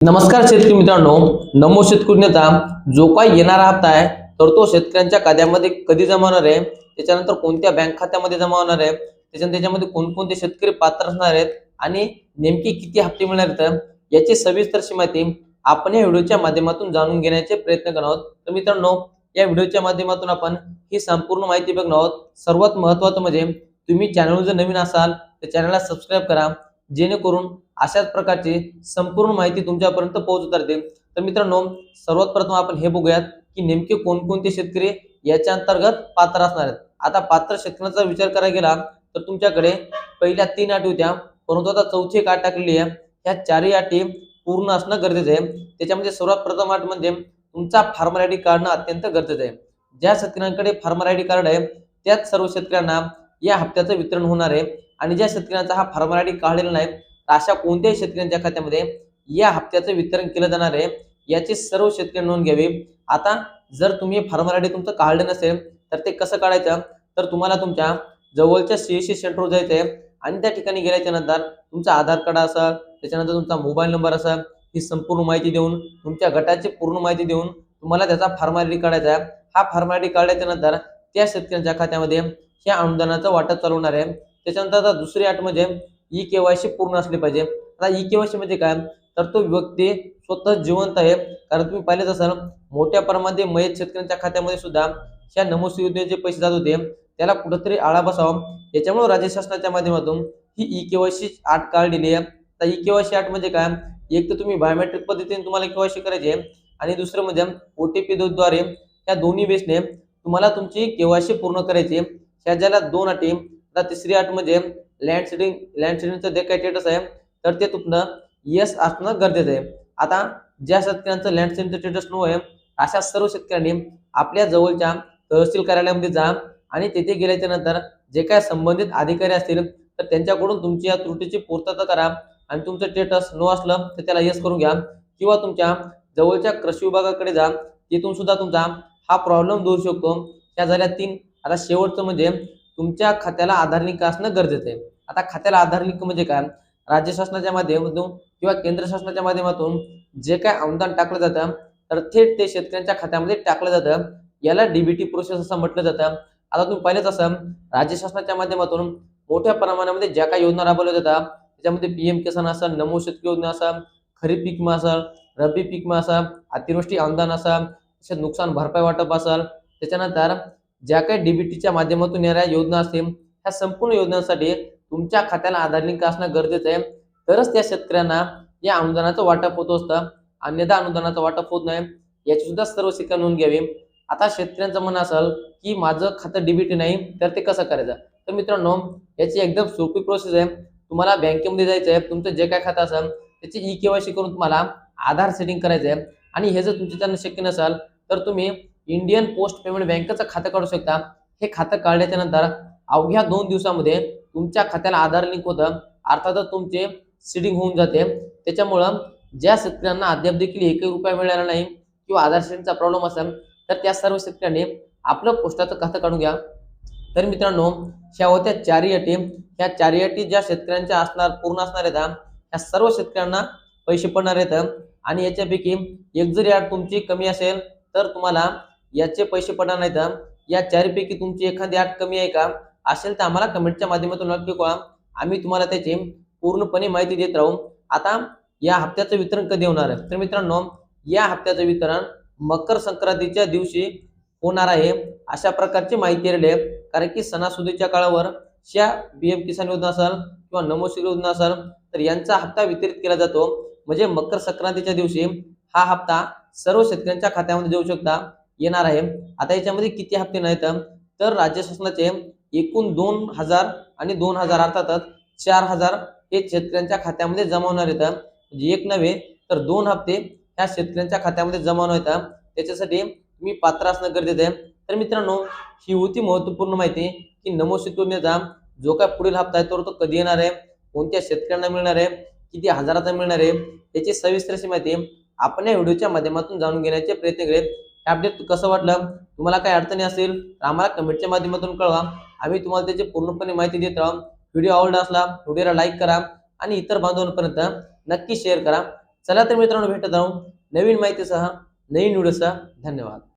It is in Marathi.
नमस्कार शेतकरी मित्रांनो नमो शेतकरी नेता जो काही येणारा हप्ता आहे तर तो शेतकऱ्यांच्या खात्यामध्ये कधी जमा होणार आहे? त्याच्यानंतर कोणत्या बँक खात्यामध्ये जमा होणार आहे? त्याच्यानंतर त्याच्यामध्ये कोणकोणते शेतकरी पात्र असणार आहेत? आणि नेमकी किती हप्ते मिळणार आहेत? याची सविस्तरशी माहिती आपण या व्हिडिओच्या माध्यमातून जाणून घेण्याचे प्रयत्न करणार आहोत. तर मित्रांनो या व्हिडिओच्या माध्यमातून आपण ही संपूर्ण माहिती बघणार आहोत. सर्वात महत्वाचं म्हणजे तुम्ही चॅनल जर नवीन असाल तर चॅनलला सबस्क्राईब करा. जेणेकरून अशाच प्रकारची संपूर्ण माहिती तुमच्यापर्यंत पोहोचत राहते तर मित्रांनो सर्वात प्रथम आपण हे बघूयात की नेमके कोणकोणते शेतकरी याच्या अंतर्गत पात्र असणार आहेत. आता पात्र शेतकऱ्यांचा विचार करायला गेला तर तुमच्याकडे पहिल्या तीन अटी होत्या. परंतु आता चौथी एक आठ टाकलेली आहे. ह्या चारही अटी पूर्ण असणं गरजेचं आहे. त्याच्यामध्ये सर्वात प्रथम अट म्हणजे तुमचा फार्मर आय काढणं अत्यंत गरजेचं आहे. ज्या शेतकऱ्यांकडे फार्मर आय कार्ड आहे त्याच सर्व शेतकऱ्यांना या हप्त्याचं वितरण होणार आहे. आणि ज्या शेतकऱ्यांचा हा फार्मर आय काढलेला नाही अशा कोणत्याही शेतकऱ्यांच्या खात्यामध्ये या हप्त्याचं वितरण केलं जाणार आहे. याची सर्व शेतकरी नोंद घ्यावी. आता जर तुम्ही फार्मर आय तुमचं काढलं नसेल तर ते कसं काढायचं? तर तुम्हाला तुमच्या जवळच्या सीएससी सेंटरवर जायचं आहे आणि त्या ठिकाणी गेल्याच्यानंतर तुमचा आधार कार्ड असेल त्याच्यानंतर तुमचा मोबाईल नंबर असेल ही संपूर्ण माहिती देऊन तुमच्या गटाची पूर्ण माहिती देऊन तुम्हाला त्याचा फार्मर आय काढायचा आहे. हा फार्मर आय काढल्याच्या नंतर त्या शेतकऱ्यांच्या खात्यामध्ये ह्या अनुदानाचं वाटप चालवणार आहे. त्याच्यानंतर आता दुसरी अट म्हणजे ई केवायसी पूर्ण असली पाहिजे. आता ई केवायसी म्हणजे काय? तर तो व्यक्ती स्वतः जिवंत आहे. कारण तुम्ही पाहिलेच असाल मोठ्या प्रमाणात मयत शेतकऱ्यांच्या खात्यामध्ये सुद्धा ह्या नमोस योजनेचे पैसे जात होते त्याला कुठंतरी आळा बसावा. याच्यामुळे राज्य शासनाच्या माध्यमातून ही ई केवायसी आठ काढलेली आहे. तर ई केवायसी आठ म्हणजे काय? एक तर तुम्ही बायोमेट्रिक पद्धतीने तुम्हाला केवायसी करायची आहे. आणि दुसरं म्हणजे ओ टी पी द्वारे या दोन्ही बेसने तुम्हाला तुमची केवायसी पूर्ण करायची आहे. ह्या ज्याला दोन अटी आता तिसरी अट म्हणजे लँडसिडिंग लँडसिडिंगचं जे काही स्टेटस आहे तर ते तुमनं यस असणं गरजेचं आहे. आता ज्या शेतकऱ्यांचं लँडसिडिंगचं स्टेटस नो आहे अशा सर्व शेतकऱ्यांनी आपल्या जवळच्या तहसील कार्यालयामध्ये जा आणि तेथे गेल्याच्यानंतर जे काय संबंधित अधिकारी असतील तर त्यांच्याकडून तुमची या त्रुटीची पूर्तता करा आणि तुमचं स्टेटस नो असलं तर त्याला यस करून घ्या. किंवा तुमच्या जवळच्या कृषी विभागाकडे जा तिथून सुद्धा तुमचा हा प्रॉब्लेम दूर शकतो त्या झाल्या तीन आता शेवटचं म्हणजे तुमच्या खात्याला आधार लिंक असणं गरजेचं आहे. आता खात्याला आधार लिंक म्हणजे काय? राज्य शासनाच्या माध्यमातून किंवा केंद्र शासनाच्या माध्यमातून जे काय अनुदान टाकलं जातं तर थेट ते शेतकऱ्यांच्या खात्यामध्ये टाकलं जातं. याला डीबीटी प्रोसेस असं म्हटलं जातं. आता तुम्ही पाहिलंच असं राज्य शासनाच्या माध्यमातून मोठ्या प्रमाणामध्ये ज्या काही योजना राबवल्या जातात त्याच्यामध्ये पीएम किसान असेल नमो शेतकरी योजना असेल खरीप पीक विमा असेल रब्बी पीक विमा असेल अतिवृष्टी अनुदान असेल नुकसान भरपाई वाटप असेल त्याच्यानंतर ज्या काही डीबीटीच्या माध्यमातून येणाऱ्या योजना असतील ह्या संपूर्ण योजनांसाठी तुमच्या खात्याला आधार लिंक असणं गरजेचं आहे. तरच त्या शेतकऱ्यांना या अनुदानाचं वाटप होत असतं. अन्यथा अनुदानाचं वाटप होत नाही. याची सुद्धा सर्व शिक्षा नोंद घ्यावी. आता शेतकऱ्यांचं म्हणणं असेल की माझं खातं डीबीटी नाही तर ते कसं करायचं? तर मित्रांनो याची एकदम सोपी प्रोसेस आहे. तुम्हाला बँकेमध्ये जायचं आहे. तुमचं जे काय खातं असेल त्याची ई केवायसी करून तुम्हाला आधार सेटिंग करायचं आहे. आणि हे जर तुमच्याच्यानं शक्य नसेल तर तुम्ही इंडियन पोस्ट पेमेंट बँकेचं खातं काढू शकता. हे खातं काढल्याच्या नंतर अवघ्या दोन दिवसामध्ये तुमच्या खात्याला आधार लिंक होतं. अर्थातच तुमचे सिडिंग होऊन जाते. त्याच्यामुळं ज्या शेतकऱ्यांना अद्याप देखील एकही रुपया मिळाला नाही किंवा आधार सेटिंगचा प्रॉब्लेम असेल तर त्या सर्व शेतकऱ्यांनी आपलं पोस्टाचं खातं काढून घ्या. तर मित्रांनो ह्या होत्या चारही अटी. ह्या चारही अटी ज्या शेतकऱ्यांच्या असणार पूर्ण असणार आहेत ह्या सर्व शेतकऱ्यांना पैसे पडणार आहेत. आणि याच्यापैकी एक जरी अट तुमची कमी असेल तर तुम्हाला याचे पैसे पडणार नाहीत या चारपैकी तुमची एखादी आठ कमी आहे का? असेल तर आम्हाला कमेंटच्या माध्यमातून नक्की कळा आम्ही तुम्हाला त्याची पूर्णपणे माहिती देत राहू. आता या हप्त्याचं वितरण कधी होणार आहे? तर मित्रांनो या हप्त्याचं वितरण मकर संक्रांतीच्या दिवशी होणार आहे. अशा प्रकारची माहिती आलेली आहे. कारण की सणासुदीच्या काळावर ह्या बी एम किसान योजना असेल किंवा नमोश्री योजना असेल तर यांचा हप्ता वितरित केला जातो. म्हणजे मकर संक्रांतीच्या दिवशी हा हप्ता सर्व शेतकऱ्यांच्या खात्यामध्ये जाऊ शकता. येणार आहे. आता याच्यामध्ये किती हप्ते नाहीत? तर राज्य शासनाचे एकूण दोन हजार आणि दोन हजार अर्थातच चार हजार हे शेतकऱ्यांच्या खात्यामध्ये जमा होणार येतं म्हणजे एक नव्हे तर दोन हप्ते ह्या शेतकऱ्यांच्या खात्यामध्ये जमा होणार आहेत. त्याच्यासाठी मी पात्र असणं गरजेचं आहे. तर मित्रांनो ही होती महत्त्वपूर्ण माहिती की नमो योजनेचा जो काय पुढील हप्ता आहे तर तो कधी येणार आहे? कोणत्या शेतकऱ्यांना मिळणार आहे? किती हजाराचा मिळणार आहे? याची सविस्तर अशी माहिती आपण या व्हिडिओच्या माध्यमातून जाणून घेण्याचे प्रयत्न केले अपडेट कसं वाटलं? तुम्हाला काही अडचणी असेल तर आम्हाला कमेंटच्या माध्यमातून कळवा. आम्ही तुम्हाला त्याची पूर्णपणे माहिती देत राहू. व्हिडिओ आवडला असला व्हिडिओला लाईक करा आणि इतर बांधवांपर्यंत नक्की शेअर करा. चला तर मित्रांनो भेटत राहू नवीन माहितीसह नवीन व्हिडिओसह धन्यवाद.